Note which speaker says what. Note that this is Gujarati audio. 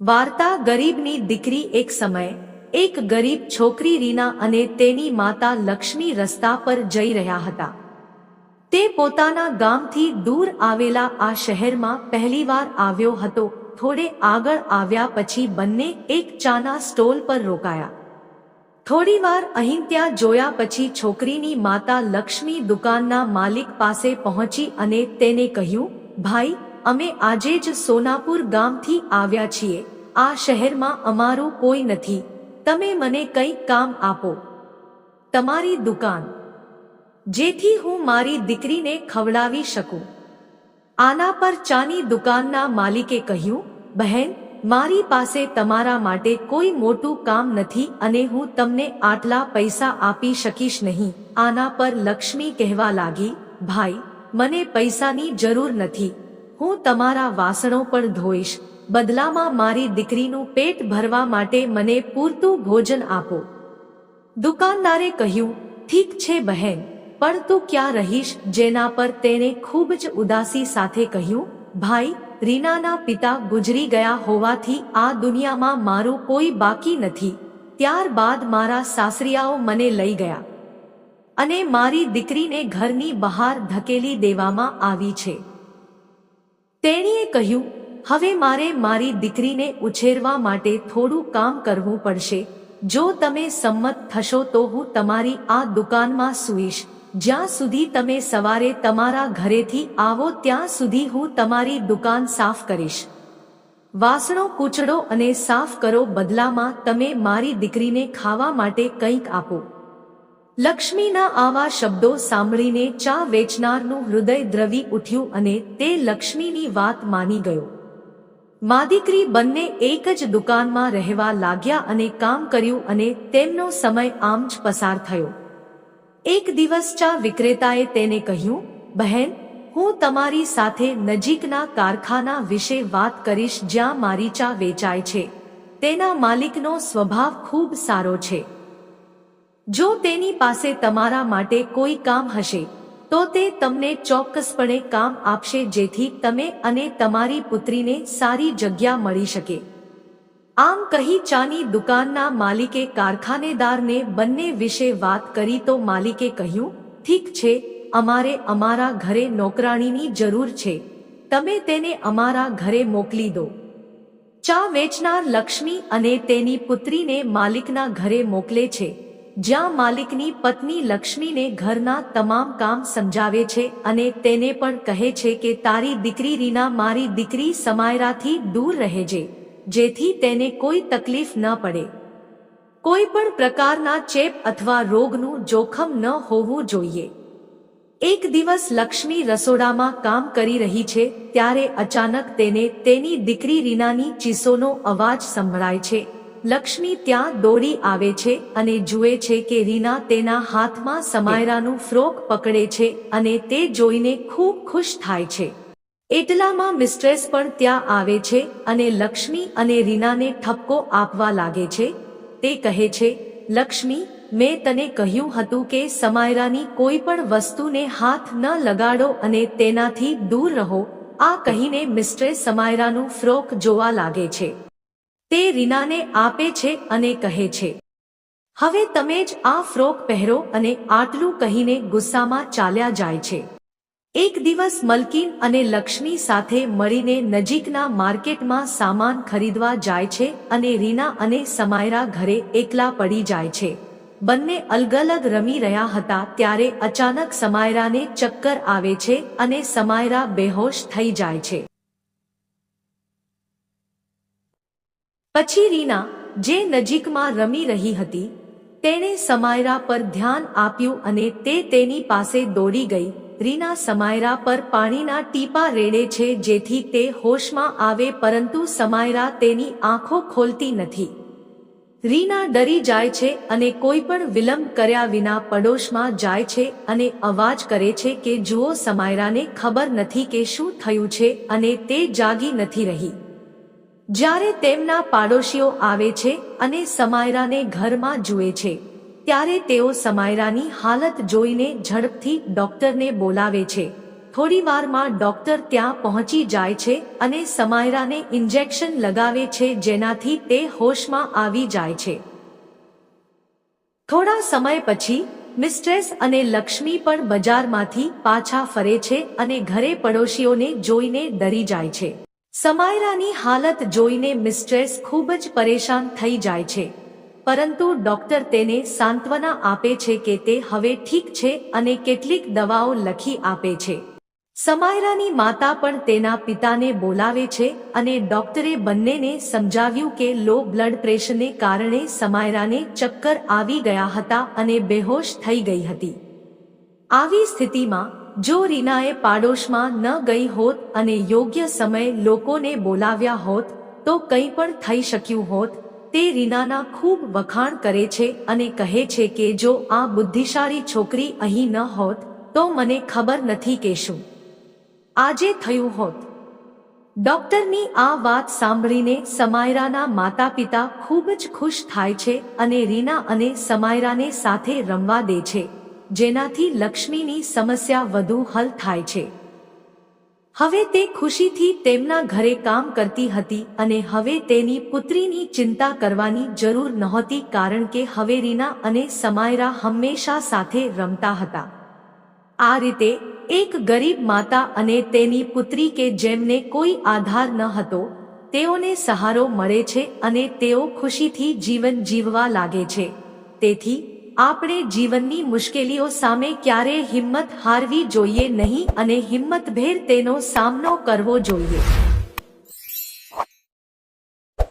Speaker 1: વાર્તા ગરીબની દીકરી એક સમય એક ગરીબ છોકરી રીના અને તેની માતા લક્ષ્મી રસ્તા પર જઈ રહ્યા હતા. તે પોતાના ગામથી દૂર આવેલા આ શહેરમાં પહેલીવાર આવ્યો હતો. થોડે આગળ આવ્યા પછી બંને એક ચાના સ્ટોલ પર રોકાયા. થોડીવાર અહીં ત્યાં જોયા પછી છોકરીની માતા લક્ષ્મી દુકાનના માલિક પાસે પહોંચી અને તેને કહ્યું, ભાઈ અમે આજે જ સોનાપુર ગામથી આવ્યા છીએ. આ શહેરમાં અમારું કોઈ નથી. તમે મને કંઈક કામ આપો. તમારી દુકાન. જેથી હું મારી દીકરીને ખવડાવી શકું. આના પર ચાની દુકાનના માલિકે કહ્યું, બહેન, મારી પાસે તમારા માટે કોઈ મોટું કામ નથી અને હું તમને આટલા પૈસા આપી શકીશ નહીં. આના પર લક્ષ્મી કહેવા લાગી, ભાઈ, મને પૈસાની જરૂર નથી. હું તમારા વાસણો પણ ધોઈશ. બદલામાં મારી દીકરીનું પેટ ભરવા માટે મને પૂરતું ભોજન આપો. દુકાનદારે કહ્યું, ઠીક છે બહેન, પણ તું ક્યાં રહીશ? જેના પર તેણે ખૂબ જ ઉદાસી સાથે કહ્યું, ભાઈ, રીનાના પિતા ગુજરી ગયા હોવાથી આ દુનિયામાં મારું કોઈ બાકી નથી. ત્યારબાદ મારા સાસરિયાઓ મને લઈ ગયા. અને મારી દીકરીને ઘરની બહાર ધકેલી દેવામાં આવી છે. તેણીએ કહ્યું, હવે મારે મારી દીકરીને ઉછેરવા માટે થોડું કામ કરવું પડશે. જો તમે સંમત થશો તો હું તમારી આ દુકાનમાં સૂઈશ. જ્યાં સુધી તમે સવારે તમારા ઘરેથી આવો ત્યાં સુધી હું તમારી દુકાન સાફ કરીશ. વાસણો કૂચડો અને સાફ કરો બદલામાં તમે મારી દીકરીને ખાવા માટે કંઈક આપો. લક્ષ્મીના આવા શબ્દો સાંભળીને ચા વેચનારનું હૃદય દ્રવી ઉઠ્યું અને તે લક્ષ્મીની વાત માની ગયો. માદીકરી બંને એક જ દુકાનમાં રહેવા લાગ્યા અને કામ કર્યું અને તેમનો સમય આમ જ પસાર થયો. એક દિવસ ચા વિક્રેતાએ તેને કહ્યું, બહેન, હું તમારી સાથે નજીકના કારખાના વિશે વાત કરીશ જ્યાં મારી ચા વેચાય છે. તેના માલિકનો સ્વભાવ ખૂબ સારો છે. જો તેની પાસે તમારા માટે કોઈ કામ હશે, તો તે તમને ચોક્કસપણે કામ આપશે જેથી તમે અને તમારી પુત્રીને સારી જગ્યા મળી શકે. આમ કહી ચાની દુકાનના માલિકે કારખાનેદારને બંને વિશે વાત કરી તો માલિકે કહ્યું, ઠીક છે, અમારે અમારા ઘરે નોકરાણીની જરૂર છે. તમે તેને અમારા ઘરે મોકલી દો. ચા વેચનાર લક્ષ્મી અને તેની પુત્રીને માલિકના ઘરે મોકલે છે. જ્યાં માલિકની પત્ની લક્ષ્મીને ઘરના તમામ કામ સમજાવે છે અને તેને પણ કહે છે કે તારી દીકરી રીના મારી દીકરી સમાયરાથી દૂર રહેજે જેથી તેને કોઈ તકલીફ ન પડે. કોઈ પણ પ્રકારના ચેપ અથવા રોગનું જોખમ ન હોવું જોઈએ. એક દિવસ લક્ષ્મી રસોડામાં કામ કરી રહી છે, ત્યારે અચાનક તેને તેની દીકરી રીનાની ચીસોનો અવાજ સંભળાય છે. લક્ષ્મી ત્યાં દોડી આવે છે અને જુએ છે કે રીના તેના હાથમાં સમાયરાનું ફ્રોક પકડે છે અને તે જોઈને ખૂબ ખુશ થાય છે. એટલામાં મિસ્ટ્રેસ પણ ત્યાં આવે છે અને લક્ષ્મી અને રીનાને ઠપકો આપવા લાગે છે. તે કહે છે, લક્ષ્મી, મેં તને કહ્યું હતું કે સમાયરાની કોઈ પણ વસ્તુને હાથ ન લગાડો અને તેનાથી દૂર રહો. આ કહીને મિસ્ટ્રેસ સમાયરાનું ફ્રોક જોવા લાગે છે. તે રીનાને આપે છે અને કહે છે. હવે તમે જ આ ફ્રોક પહેરો અને આટલું કહીને ગુસ્સામાં ચાલ્યા જાય છે. એક દિવસ મલકીન અને લક્ષ્મી સાથે મળીને નજીકના માર્કેટમાં સામાન ખરીદવા જાય છે અને રીના અને સમાયરા ઘરે એકલા પડી જાય છે. બંને અલગ અલગ રમી રહ્યા હતા ત્યારે અચાનક સમાયરાને ચક્કર આવે છે અને સમાયરા બેહોશ થઈ જાય છે. પછી રીના, જે નજીકમાં રમી રહી હતી, તેણે સમાયરા પર ધ્યાન આપ્યું અને તે તેની પાસે દોડી ગઈ. રીના સમાયરા પર પાણીના ટીપા રેડે છે જેથી તે હોશમાં આવે પરંતુ સમાયરા તેની આંખો ખોલતી નથી. રીના ડરી જાય છે અને કોઈ પણ વિલંબ કર્યા વિના પડોશમાં જાય છે અને અવાજ કરે છે કે જુઓ, સમાયરાને ખબર નથી કે શું થયું છે અને તે જાગી નથી રહી. જ્યારે તેમના પાડોશીઓ આવે છે અને સમાયરાને ઘરમાં જુએ છે, ત્યારે તેઓ સમાયરાની હાલત જોઈને ઝડપથી ડોક્ટરને બોલાવે છે. થોડીવારમાં ડોક્ટર ત્યાં પહોંચી જાય છે અને સમાયરાને ઇન્જેક્શન લગાવે છે જેનાથી તે હોશમાં આવી જાય છે. થોડા સમય પછી, મિસ્ટ્રેસ અને લક્ષ્મી પણ બજારમાંથી પાછા ફરે છે અને ઘરે પડોશીઓને જોઈને ડરી જાય છે. સમાયરાની હાલત જોઈને મિસ્ટ્રેસ ખૂબ જ પરેશાન થઈ જાય છે. પરંતુ ડોક્ટર તેને સાંત્વના આપે છે કે તે હવે ઠીક છે અને કેટલીક દવાઓ લખી આપે છે. સમાયરાની માતા પણ તેના પિતાને બોલાવે છે અને ડોક્ટરે બંનેને સમજાવ્યું કે લો બ્લડ પ્રેશરને કારણે સમાયરાને ચક્કર આવી ગયા હતા અને બેહોશ થઈ ગઈ હતી. આવી સ્થિતિમાં જો રીનાએ પાડોશમાં ન ગઈ હોત અને યોગ્ય સમયે લોકોને બોલાવ્યા હોત, તો કંઈ પણ થઈ શક્યું હોત. તે રીનાના ખૂબ વખાણ કરે છે અને કહે છે કે જો આ બુદ્ધિશાળી છોકરી અહીં ન હોત, તો મને ખબર નથી કે શું આજે થયું હોત. ડોક્ટરની આ વાત સાંભળીને સમાયરાના માતા પિતા ખૂબ જ ખુશ થાય છે અને રીના અને સમાયરાને સાથે રમવા દે છે. જેનાથી લક્ષ્મીની સમસ્યા વધુ હલ થાય છે. હવે તે ખુશીથી તેમના ઘરે કામ કરતી હતી અને હવે તેની પુત્રીની ચિંતા કરવાની જરૂર નહોતી કારણ કે હવે રીના અને સમાયરા હંમેશા સાથે રમતા હતા. આ રીતે એક ગરીબ માતા અને તેની પુત્રી કે જેમને કોઈ આધાર ન હતો, તેઓને સહારો મળે છે અને તેઓ ખુશીથી જીવન જીવવા લાગે છે. તેથી આપણે જીવનની મુશ્કેલીઓ સામે ક્યારેય હિંમત હારવી જોઈએ નહીં અને હિંમતભેર તેનો સામનો કરવો જોઈએ.